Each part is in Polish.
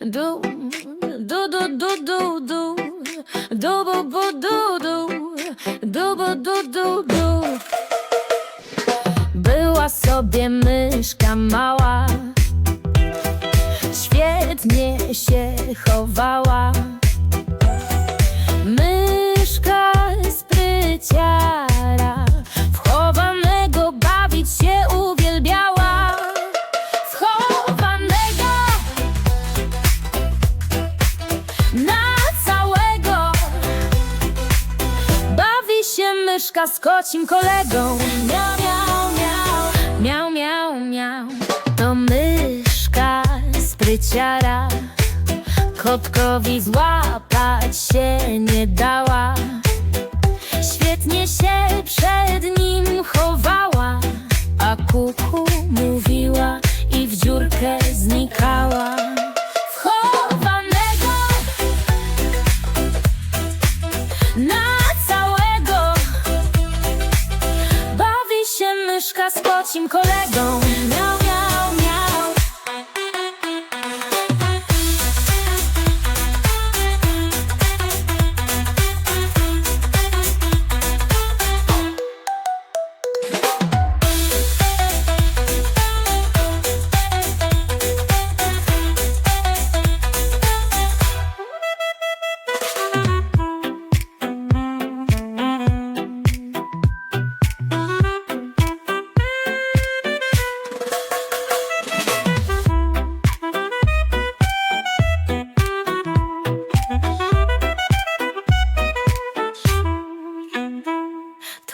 Do, do, do, do, do, do, do, bo, bo, do, do, do, bo, do, do, do. Była sobie myszka mała, świetnie się chowała. Myszka z kocim kolegą. Miau, miau, miau. Miau, miau, miau. To myszka spryciara Kotkowi złapać się nie dała. Świetnie się przed nim chowała A kuku myszka z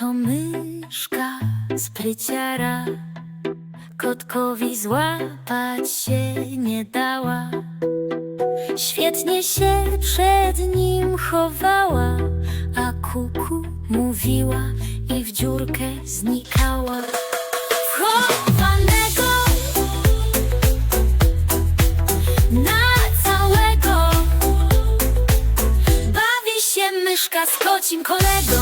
To myszka spryciara Kotkowi złapać się nie dała. Świetnie się przed nim chowała A kuku mówiła i w dziurkę znikała. Chowanego na całego. Bawi się myszka z kocim kolegą Miau,